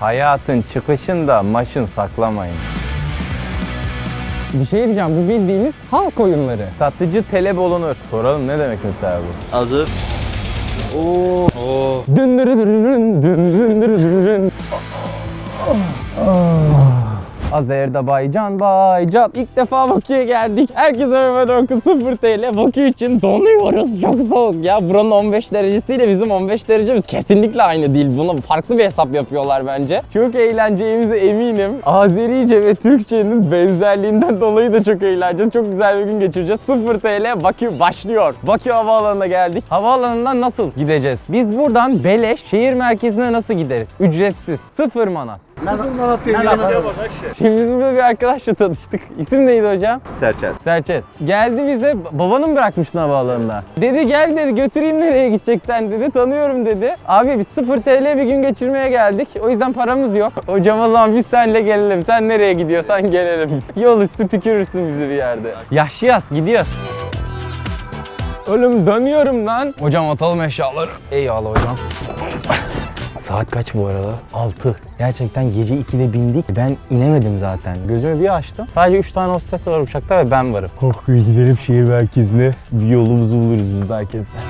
Hayatın çıkışında maşın saklamayın. Bir şey diyeceğim bu bildiğimiz halk oyunları. Satıcı talep olunur. Soralım ne demek mesela bu? Hazır. Oo. Oo. Dın dırı dırırın, dın dın dırı dırırın. Azerbaycan, Baycan. İlk defa Bakü'ye geldik. Herkese merhaba Orkun 0 TL. Bakü için donuyoruz. Çok soğuk ya. Buranın 15 derecesiyle bizim 15 derecemiz kesinlikle aynı değil. Buna farklı bir hesap yapıyorlar bence. Çok eğleneceğimize eminim. Azerice ve Türkçenin benzerliğinden dolayı da çok eğleneceğiz. Çok güzel bir gün geçireceğiz. 0 TL Bakü başlıyor. Bakü Havaalanı'na geldik. Havaalanından nasıl gideceğiz? Biz buradan Beleş şehir merkezine nasıl gideriz? Ücretsiz. Sıfır manat. Şimdi biz burada bir arkadaşla tanıştık. İsim neydi hocam? Serçez. Serçez. Geldi bize, babanı mı bırakmıştın havaalanına? Dedi gel dedi götüreyim nereye gideceksen dedi. Tanıyorum dedi. Abi biz 0 TL bir gün geçirmeye geldik. O yüzden paramız yok. Hocam o zaman biz seninle gelelim. Sen nereye gidiyorsan gelelim biz. Yol üstü tükürürsün bizi bir yerde. Yaşlıyaz gidiyoruz. Oğlum dönüyorum lan. Hocam atalım eşyaları. Eyvallah hocam. Saat kaç bu arada? 6. Gerçekten gece 2'de bindik. Ben inemedim zaten. Gözümü bir açtım. Sadece 3 tane hostes var uçakta ve ben varım. Oh gidelim şehir merkezine. Bir yolumuzu buluruz biz merkezden.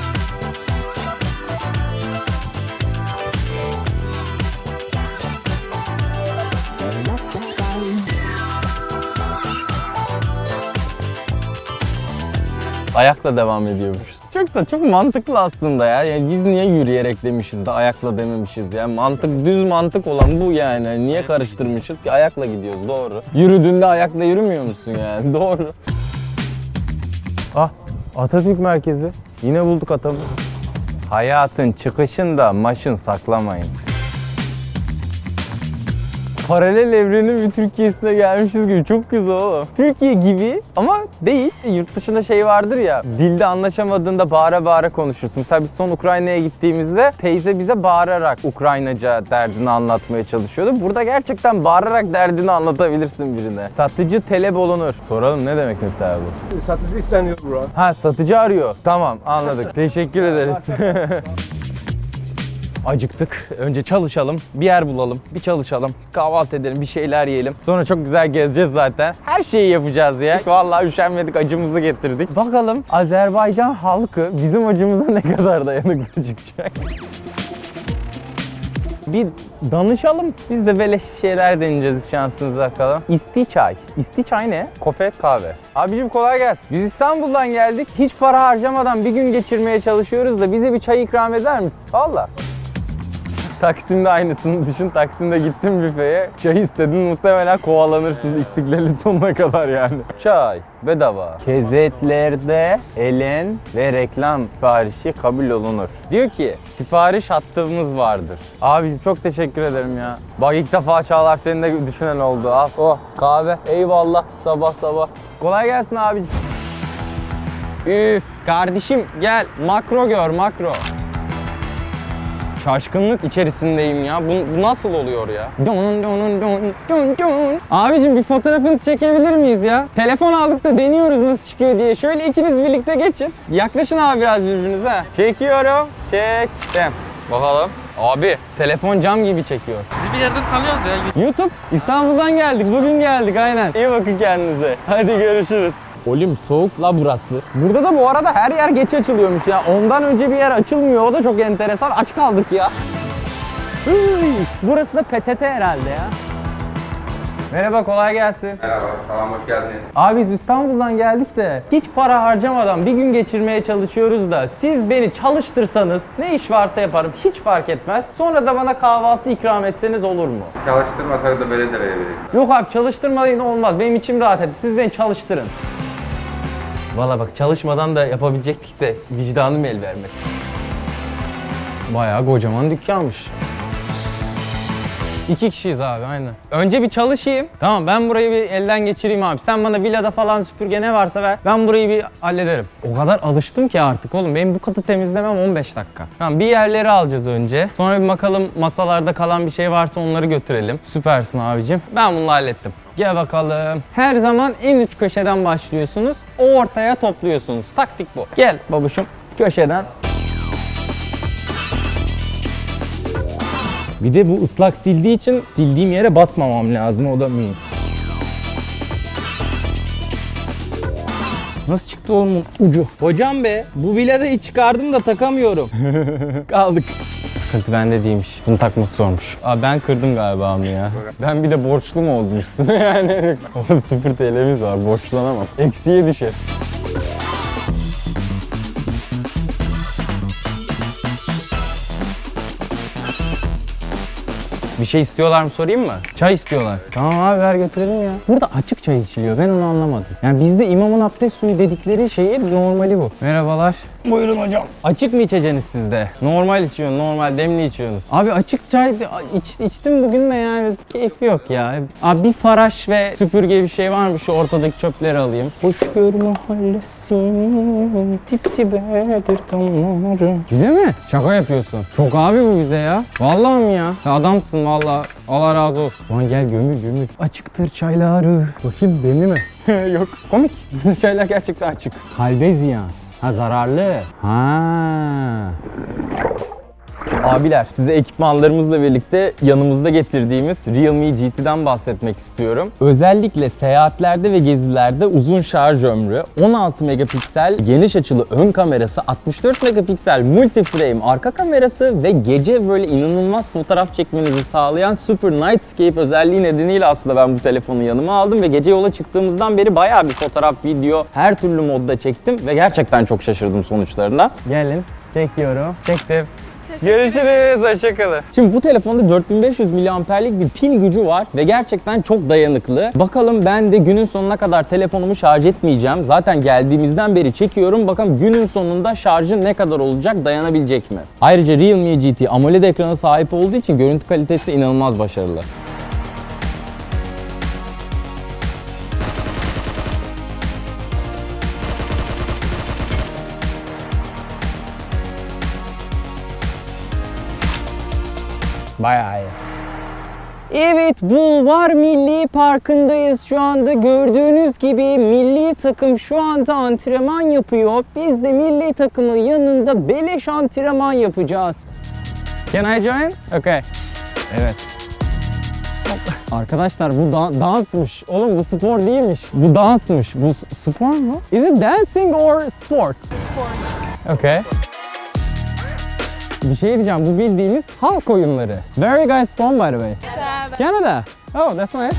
Ayakla devam ediyormuşuz. Çok da çok mantıklı aslında ya. Yani biz niye yürüyerek demişiz de ayakla dememişiz ya. Mantık düz mantık olan bu yani. Niye karıştırmışız ki ayakla gidiyoruz doğru. Yürüdüğünde ayakla yürümüyor musun yani? Doğru. Ah Atatürk Merkezi. Yine bulduk atamı. Hayatın çıkışında maşın saklamayın. Paralel evrenin bir Türkiye'sine gelmişiz gibi. Çok güzel oğlum. Türkiye gibi ama değil. Yurt dışında şey vardır ya. Dilde anlaşamadığında bağıra bağıra konuşursun. Mesela biz son Ukrayna'ya gittiğimizde teyze bize bağırarak Ukraynaca derdini anlatmaya çalışıyordu. Burada gerçekten bağırarak derdini anlatabilirsin birine. Satıcı talep olunur. Soralım ne demek mesela bu? Satıcı isteniyor bura. Ha satıcı arıyor. Tamam anladık. Teşekkür ederiz. Acıktık. Önce çalışalım. Bir yer bulalım. Bir çalışalım. Kahvaltı edelim. Bir şeyler yiyelim. Sonra çok güzel gezeceğiz zaten. Her şeyi yapacağız ya. Vallahi üşenmedik. Acımızı getirdik. Bakalım Azerbaycan halkı bizim acımıza ne kadar dayanıklı çıkacak. Bir danışalım. Biz de beleş şeyler deneyeceğiz şansınıza bakalım. İsti çay. İsti çay ne? Kofe kahve. Abicim kolay gelsin. Biz İstanbul'dan geldik. Hiç para harcamadan bir gün geçirmeye çalışıyoruz da bize bir çay ikram eder misin? Valla. Taksim'de aynısını düşün. Taksim'de gittin büfeye, çay istedin muhtemelen kovalanırsın istiklalin sonuna kadar yani. Çay bedava. Kezetlerde elen ve reklam siparişi kabul olunur. Diyor ki sipariş hattımız vardır. Abicim çok teşekkür ederim ya. Bak ilk defa Çağlar seni de düşünen oldu. Al oh kahve eyvallah sabah sabah. Kolay gelsin abicim. Üf kardeşim gel makro gör makro. Şaşkınlık içerisindeyim ya. Bu, bu nasıl oluyor ya? Don don don don don. Abicim bir fotoğrafınızı çekebilir miyiz ya? Telefon aldık da deniyoruz nasıl çıkıyor diye. Şöyle ikiniz birlikte geçin. Yaklaşın abi biraz birbirinize. Çekiyorum. Çektim. Bakalım. Abi telefon cam gibi çekiyor. Sizi bir yerden tanıyoruz ya. YouTube İstanbul'dan geldik. Bugün geldik aynen. İyi bakın kendinize. Hadi görüşürüz. Oğlum soğuk la burası. Burada da bu arada her yer geç açılıyormuş ya. Ondan önce bir yer açılmıyor. O da çok enteresan. Aç kaldık ya. Hıy, Burası da PTT herhalde ya. Merhaba kolay gelsin. Merhaba, tamam hoş geldiniz. Abi biz İstanbul'dan geldik de hiç para harcamadan bir gün geçirmeye çalışıyoruz da siz beni çalıştırsanız ne iş varsa yaparım hiç fark etmez. Sonra da bana kahvaltı ikram etseniz olur mu? Çalıştırmasanız da böyle de verebilirim. Yok abi çalıştırmayın olmaz. Benim içim rahat etti. Siz beni çalıştırın. Valla bak çalışmadan da yapabilecektik de vicdanım el vermedi. Bayağı kocaman dükkanmış. İki kişiyiz abi aynen. Önce bir çalışayım. Tamam ben burayı bir elden geçireyim abi. Sen bana villada falan süpürge ne varsa ver. Ben burayı bir hallederim. O kadar alıştım ki artık oğlum. Benim bu katı temizlemem 15 dakika. Tamam bir yerleri alacağız önce. Sonra bir bakalım masalarda kalan bir şey varsa onları götürelim. Süpersin abicim. Ben bunu hallettim. Gel bakalım. Her zaman en üç köşeden başlıyorsunuz. O ortaya topluyorsunuz. Taktik bu. Gel babuşum köşeden Bir de bu ıslak sildiği için sildiğim yere basmamam lazım. O da mühim. Nasıl çıktı oğlum ucu? Hocam be bu biledeyi çıkardım da takamıyorum. Kaldık. Sıkıntı bende değilmiş. Bunu takması zormuş. Aa ben kırdım galiba bunu ya. Ben bir de borçlu mu oldum üstüne yani? Oğlum 0 TL'miz var borçlanamam. Eksiye düşer. Bir şey istiyorlar mı sorayım mı? Çay istiyorlar. Tamam abi ver götürelim ya. Burada açık çay içiliyor ben onu anlamadım. Yani bizde imamın abdest suyu dedikleri şeyi normali bu. Merhabalar. Buyurun hocam. Açık mı içeceksiniz siz de? Normal içiyorsun, normal demli içiyorsunuz. Abi açık çay iç, içtim bugün de yani keyfi yok ya. Abi bir faraş ve süpürge bir şey var mı? Şu ortadaki çöpleri alayım. Hoşgör mahallesinin tip tibedir damlarım. Güzel mi? Şaka yapıyorsun. Çok abi bu bize ya. Vallahi mi ya? Sen adamsın vallahi. Allah razı olsun. Lan gel gömül gömül. Açıktır çayları. Bakayım demli mi? yok. Komik. Çaylar gerçekten açık. Kalbe ziyan. Ha zararlı. Ha. Abiler size ekipmanlarımızla birlikte yanımızda getirdiğimiz Realme GT'den bahsetmek istiyorum. Özellikle seyahatlerde ve gezilerde uzun şarj ömrü, 16 megapiksel geniş açılı ön kamerası, 64 megapiksel multi frame arka kamerası ve gece böyle inanılmaz fotoğraf çekmenizi sağlayan Super Nightscape özelliği nedeniyle aslında ben bu telefonu yanıma aldım ve gece yola çıktığımızdan beri bayağı bir fotoğraf, video her türlü modda çektim ve gerçekten çok şaşırdım sonuçlarına. Gelin, çekiyorum. Çektim. Görüşürüz. Hoşçakalın. Şimdi bu telefonda 4500 miliamperlik bir pil gücü var ve gerçekten çok dayanıklı. Bakalım ben de günün sonuna kadar telefonumu şarj etmeyeceğim. Zaten geldiğimizden beri çekiyorum. Bakalım günün sonunda şarjı ne kadar olacak, dayanabilecek mi? Ayrıca Realme GT AMOLED ekrana sahip olduğu için görüntü kalitesi inanılmaz başarılı. Bayağı iyi. Evet, Bulvar Milli Parkı'ndayız şu anda. Gördüğünüz gibi milli takım şu anda antrenman yapıyor. Biz de milli takımın yanında beleş antrenman yapacağız. Can I join? Okay. Evet. Arkadaşlar bu da- dansmış. Oğlum bu spor değilmiş. Bu dansmış. Bu s- spor mu? Is it dancing or sport? Sport. Okay. Bir şey diyeceğim. Bu bildiğimiz halk oyunları. Where are you guys from by the way? Canada. Oh, that's nice.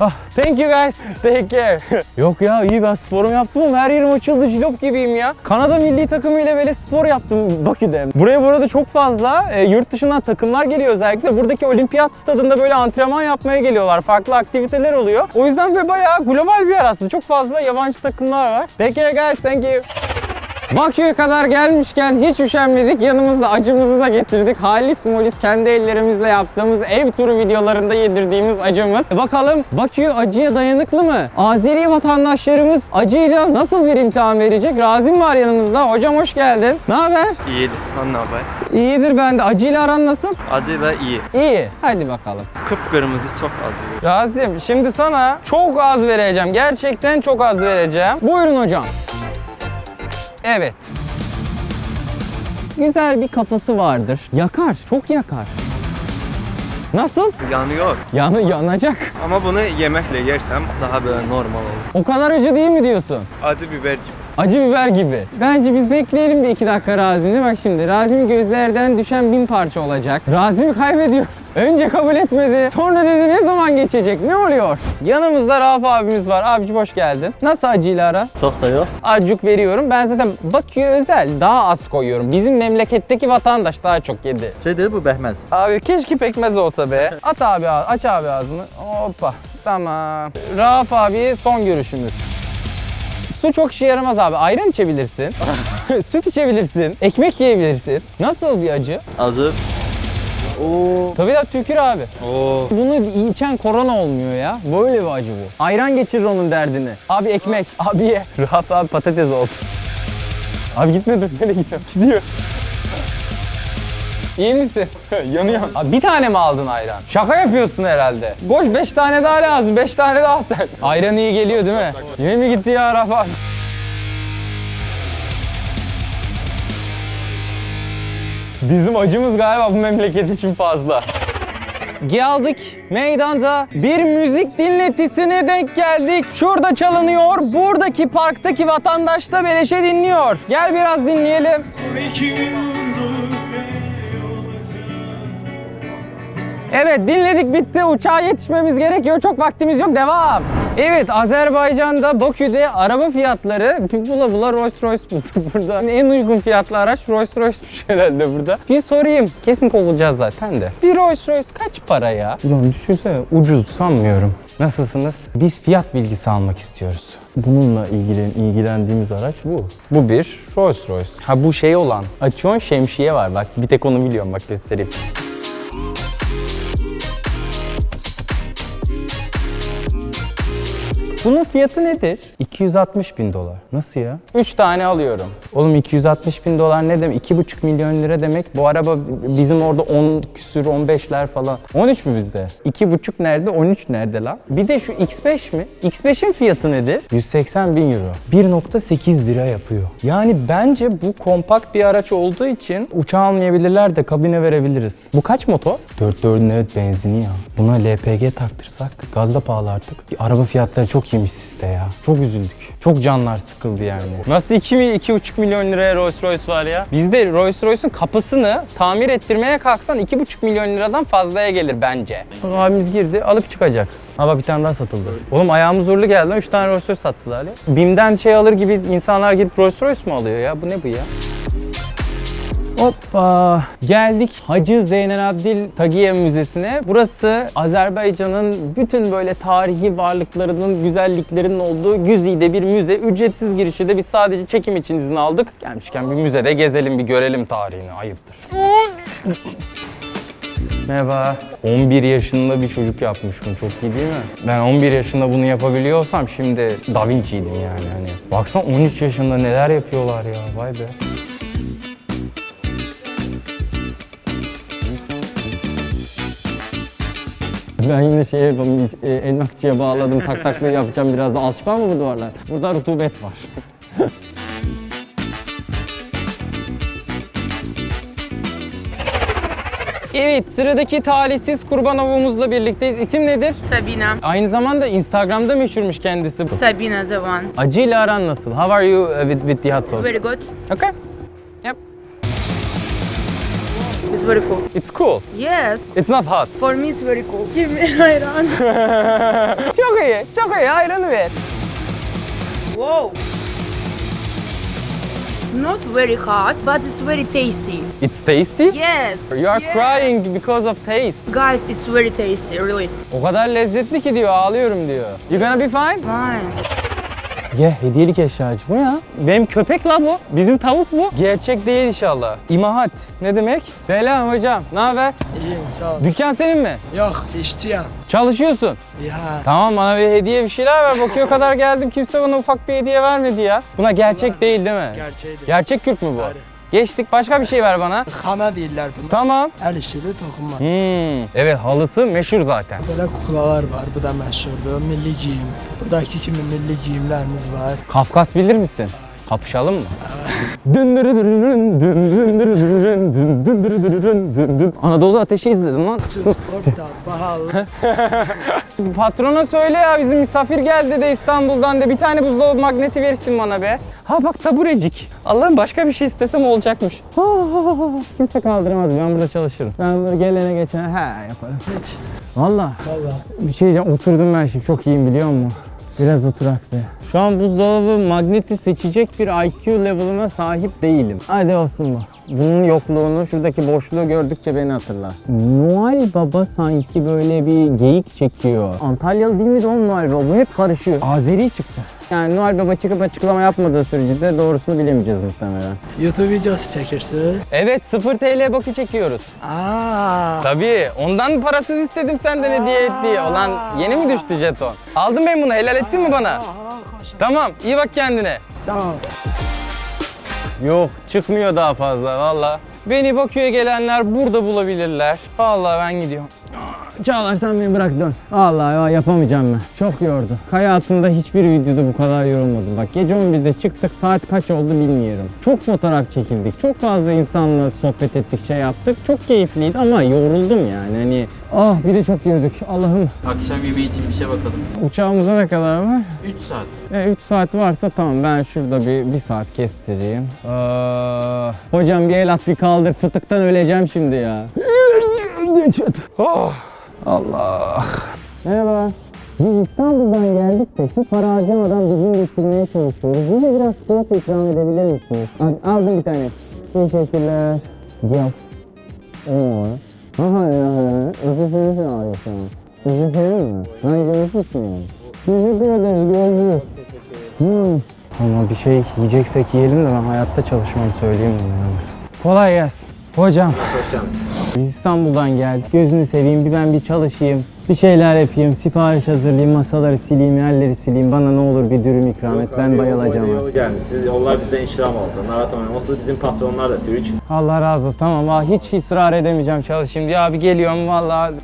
Oh, thank you guys. Take care. Yok ya iyi ben sporumu yaptım ama her yerim açıldı jilop gibiyim ya. Kanada milli takımıyla böyle spor yaptım Bakü'de. Buraya bu arada çok fazla e, yurt dışından takımlar geliyor özellikle. Buradaki olimpiyat stadında böyle antrenman yapmaya geliyorlar. Farklı aktiviteler oluyor. O yüzden böyle bayağı global bir yer aslında. Çok fazla yabancı takımlar var. Take care guys. Thank you. Bakü'ye kadar gelmişken hiç üşenmedik. Yanımızda acımızı da getirdik. Halis molis kendi ellerimizle yaptığımız ev turu videolarında yedirdiğimiz acımız. Bakalım Bakü acıya dayanıklı mı? Azeri vatandaşlarımız acıyla nasıl bir imtihan verecek? Razim var yanımızda. Hocam hoş geldin. Ne haber? İyi. Lan ne haber? İyidir ben de. Acıyla aran nasıl? Acıyla iyi. İyi. Hadi bakalım. Kıpkırmızı çok acı. Razim şimdi sana çok az vereceğim. Gerçekten çok az vereceğim. Buyurun hocam. Evet. Güzel bir kafası vardır. Yakar, çok yakar. Nasıl? Yanıyor. Yanı yanacak. Ama bunu yemekle yersem daha böyle normal olur. O kadar acı değil mi diyorsun? Acı biber gibi. Acı biber gibi. Bence biz bekleyelim bir iki dakika Razim'i. Bak şimdi Razim gözlerden düşen bin parça olacak. Razim'i kaybediyoruz. Önce kabul etmedi. Sonra dedi ne zaman geçecek? Ne oluyor? Yanımızda Rauf abimiz var. Abicim hoş geldin. Nasıl acıyla ara? Çok da yok. Acık veriyorum. Ben zaten Bakü'ye özel daha az koyuyorum. Bizim memleketteki vatandaş daha çok yedi. Şey dedi bu behmez. Abi keşke pekmez olsa be. At abi aç abi ağzını. Hoppa. Tamam. Rauf abi son görüşümüz. Su çok işe yaramaz abi. Ayran içebilirsin. Süt içebilirsin. Ekmek yiyebilirsin. Nasıl bir acı? Acı. Oo. Tabii da tükür abi. Oo. Bunu içen korona olmuyor ya. Böyle bir acı bu. Ayran geçirir onun derdini. Abi ekmek. Abi ye. Rahat abi patates oldu. Abi gitme dur. Nereye gidiyorsun? Gidiyor. İyi misin? Yanıyor. Abi bir tane mi aldın ayran? Şaka yapıyorsun herhalde. Boş 5 tane daha lazım. 5 tane daha sen. Ayran iyi geliyor değil mi? Yine mi gitti ya Rafa? Bizim acımız galiba bu memleket için fazla. Geldik meydanda bir müzik dinletisine denk geldik. Şurada çalınıyor. Buradaki parktaki vatandaş da beleşe dinliyor. Gel biraz dinleyelim. Evet dinledik bitti. Uçağa yetişmemiz gerekiyor. Çok vaktimiz yok. Devam. Evet Azerbaycan'da Bakü'de araba fiyatları bula bula Rolls Royce bulduk burada. En uygun fiyatlı araç Rolls Royce'muş herhalde burada. Bir sorayım. Kesin kovulacağız zaten de. Bir Rolls Royce kaç para ya? Ulan düşünsene ucuz sanmıyorum. Nasılsınız? Biz fiyat bilgisi almak istiyoruz. Bununla ilgilen, ilgilendiğimiz araç bu. Bu bir Rolls Royce. Ha bu şey olan. Açıyorsun şemsiye var bak. Bir tek onu biliyorum bak göstereyim. Bunun fiyatı nedir? 260 bin dolar. Nasıl ya? 3 tane alıyorum. Oğlum 260 bin dolar ne demek? 2,5 milyon lira demek. Bu araba bizim orada 10 küsür 15'ler falan. 13 mü bizde? 2,5 nerede? 13 nerede lan? Bir de şu X5 mi? X5'in fiyatı nedir? 180 bin euro. 1.8 lira yapıyor. Yani bence bu kompakt bir araç olduğu için uçağı almayabilirler de kabine verebiliriz. Bu kaç motor? 4.4'ün evet benzini ya. Buna LPG taktırsak gaz da pahalı artık. Araba fiyatları çok yemiş sizde ya. Çok üzüldük. Çok canlar sıkıldı yani. Nasıl 2 mi 2,5 milyon liraya Rolls Royce var ya? Bizde Rolls Royce'un kapısını tamir ettirmeye kalksan 2,5 milyon liradan fazlaya gelir bence. Abimiz girdi alıp çıkacak. Ama bir tane daha satıldı. Oğlum ayağımız zorlu geldi lan 3 tane Rolls Royce sattılar ya. BİM'den şey alır gibi insanlar gidip Rolls Royce mu alıyor ya? Bu ne bu ya? Hoppa. Geldik Hacı Zeynel Abdil Tagiyev Müzesi'ne. Burası Azerbaycan'ın bütün böyle tarihi varlıklarının, güzelliklerinin olduğu güzide bir müze. Ücretsiz girişi de biz sadece çekim için izin aldık. Gelmişken bir müzede gezelim, bir görelim tarihini. Ayıptır. Merhaba. 11 yaşında bir çocuk yapmış bunu. Çok iyi değil mi? Ben 11 yaşında bunu yapabiliyorsam şimdi Da Vinci'ydim yani. Hani. Baksana 13 yaşında neler yapıyorlar ya. Vay be. Ben yine şeye e, emlakçıya bağladım tak takla yapacağım biraz da alçıpan mı bu duvarlar? Burada rutubet var. evet sıradaki talihsiz kurban avumuzla birlikteyiz. İsim nedir? Sabina. Aynı zamanda Instagram'da meşhurmuş kendisi. Sabina the one. Acıyla aran nasıl? How are you uh, with, with the hot sauce? Very good. Okay. It's very cool. It's cool. Yes. It's not hot. For me it's very cool. Give me ayran. çok iyi. Çok iyi. Ayranı ver. Wow. Not very hot, but it's very tasty. It's tasty. Yes. You are Yes. crying because of taste. Guys, it's very tasty, really. O kadar lezzetli ki diyor, ağlıyorum diyor. You gonna be fine? Fine. Ye, hediyelik eşyacı. Bu ya. Benim köpek la bu. Bizim tavuk bu. Gerçek değil inşallah. İmahat. Ne demek? Selam hocam. Ne haber? İyiyim sağ ol. Dükkan senin mi? Yok isteyen. Çalışıyorsun. Ya Tamam bana bir hediye bir şeyler ver. Bakıyor kadar geldim kimse bana ufak bir hediye vermedi ya. Buna gerçek değil değil mi? gerçeğiydi. Gerçek Kürt mü bu? Hayır. Geçtik. Başka bir şey ver bana. Kana değiller bunu. Tamam. El işçiliği dokunma. Hmm. Evet halısı meşhur zaten. Böyle kuklalar var. Bu da meşhurdu. Milli giyim. Buradaki kimi milli giyimlerimiz var. Kafkas bilir misin? Kapışalım mı? Anadolu Ateşi izledim lan. Patrona söyle ya bizim misafir geldi de İstanbul'dan de bir tane buzdolabı magneti versin bana be. Ha bak taburecik. Allah'ım başka bir şey istesem olacakmış. Ha, ha, ha, ha. Kimse kaldıramaz ben burada çalışırım. Ben burada gelene geçene ha yaparım. Hiç. Valla Valla. bir şey diyeceğim oturdum ben şimdi çok iyiyim biliyor musun? Biraz oturak be. Şu an buzdolabı magneti seçecek bir IQ level'ına sahip değilim. Hadi olsun bu. Bunun yokluğunu, şuradaki boşluğu gördükçe beni hatırlar. Noel Baba sanki böyle bir geyik çekiyor. Antalyalı değil miydi oğlum Noel Baba? Bu hep karışıyor. Azeri çıktı. Yani Noel Baba çıkıp açıklama yapmadığı sürece de doğrusunu bilemeyeceğiz muhtemelen. YouTube videosu çekirsin. Evet 0 TL bakı çekiyoruz. Aa. Tabii. Ondan parasız istedim senden hediye et diye. Olan yeni mi düştü jeton? Aldım ben bunu. Helal ettin mi bana? Tamam. iyi bak kendine. Sağ ol. Yok çıkmıyor daha fazla valla. Beni Bakü'ye gelenler burada bulabilirler. Vallahi ben gidiyorum. Çağlar sen beni bırak dön. Allah ya yapamayacağım ben. Çok yordu. Hayatımda hiçbir videoda bu kadar yorulmadım. Bak gece 11'de çıktık saat kaç oldu bilmiyorum. Çok fotoğraf çekildik. Çok fazla insanla sohbet ettik şey yaptık. Çok keyifliydi ama yoruldum yani. Hani ah bir de çok yürüdük. Allah'ım. Akşam yemeği için bir şey bakalım. Uçağımıza ne kadar var? 3 saat. E, 3 saat varsa tamam ben şurada bir, bir saat kestireyim. Aa, hocam bir el at bir kaldır fıtıktan öleceğim şimdi ya. Oh. Allah. Merhaba. Biz İstanbul'dan geldik de şu para harcamadan bizim geçirmeye çalışıyoruz. Bize biraz fiyat ikram edebilir misiniz? Al- Aldım bir tane. Teşekkürler. Gel. Oo. Aha ya ya. Öpüsünüzü alıyorsun. Öpüsünüz mü? Ben görüşürsün. Teşekkür ederiz. Görüşürüz. Hmm. Ama bir şey yiyeceksek yiyelim de ben hayatta çalışmam söyleyeyim yalnız. Kolay gelsin. Hocam. Biz İstanbul'dan geldik. Gözünü seveyim bir ben bir çalışayım. Bir şeyler yapayım, sipariş hazırlayayım, masaları sileyim, yerleri sileyim. Bana ne olur bir dürüm ikram et. Ben bayılacağım. Yolu gelmişsiniz. Onlar bize inşram olsa. Narahat olsa bizim patronlar da Türk. Allah razı olsun. Tamam ha hiç ısrar edemeyeceğim çalışayım diye. Abi geliyorum vallahi.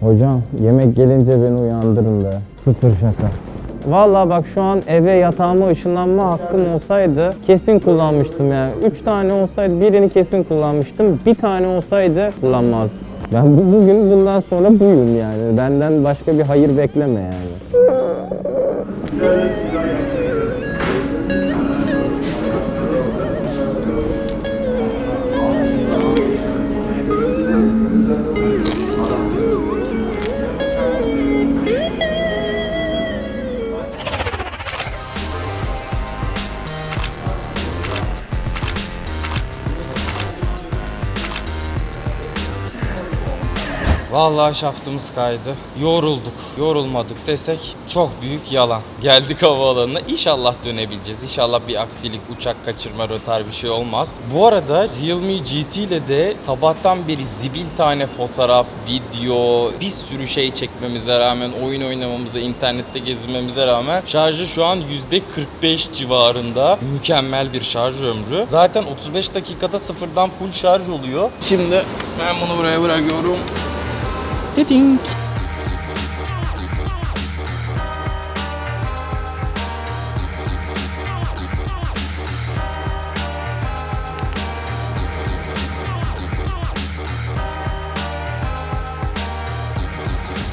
Hocam yemek gelince beni uyandırın be. Sıfır şaka. Vallahi bak şu an eve yatağıma ışınlanma hakkım olsaydı kesin kullanmıştım yani. Üç tane olsaydı birini kesin kullanmıştım. Bir tane olsaydı kullanmazdım. Ben bu- bugün bundan sonra buyum yani. Benden başka bir hayır bekleme yani. Vallahi şaftımız kaydı. Yorulduk. Yorulmadık desek çok büyük yalan. Geldik havaalanına. İnşallah dönebileceğiz. İnşallah bir aksilik, uçak kaçırma, rötar bir şey olmaz. Bu arada Realme GT ile de sabahtan beri zibil tane fotoğraf, video, bir sürü şey çekmemize rağmen, oyun oynamamıza, internette gezinmemize rağmen şarjı şu an %45 civarında. Mükemmel bir şarj ömrü. Zaten 35 dakikada sıfırdan full şarj oluyor. Şimdi ben bunu buraya bırakıyorum. Ding.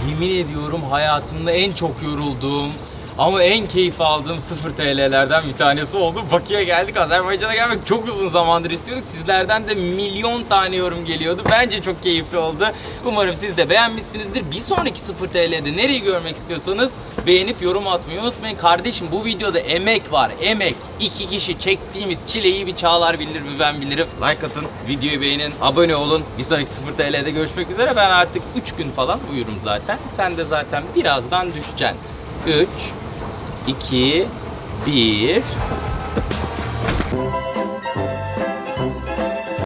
Yemin ediyorum hayatımda en çok yorulduğum ama en keyif aldığım 0 TL'lerden bir tanesi oldu. Bakü'ye geldik. Azerbaycan'a gelmek çok uzun zamandır istiyorduk. Sizlerden de milyon tane yorum geliyordu. Bence çok keyifli oldu. Umarım siz de beğenmişsinizdir. Bir sonraki 0 TL'de nereyi görmek istiyorsanız beğenip yorum atmayı unutmayın. Kardeşim bu videoda emek var. Emek. İki kişi çektiğimiz çileyi bir Çağlar bilir mi ben bilirim. Like atın, videoyu beğenin, abone olun. Bir sonraki 0 TL'de görüşmek üzere. Ben artık 3 gün falan uyurum zaten. Sen de zaten birazdan düşeceksin. 3 2 1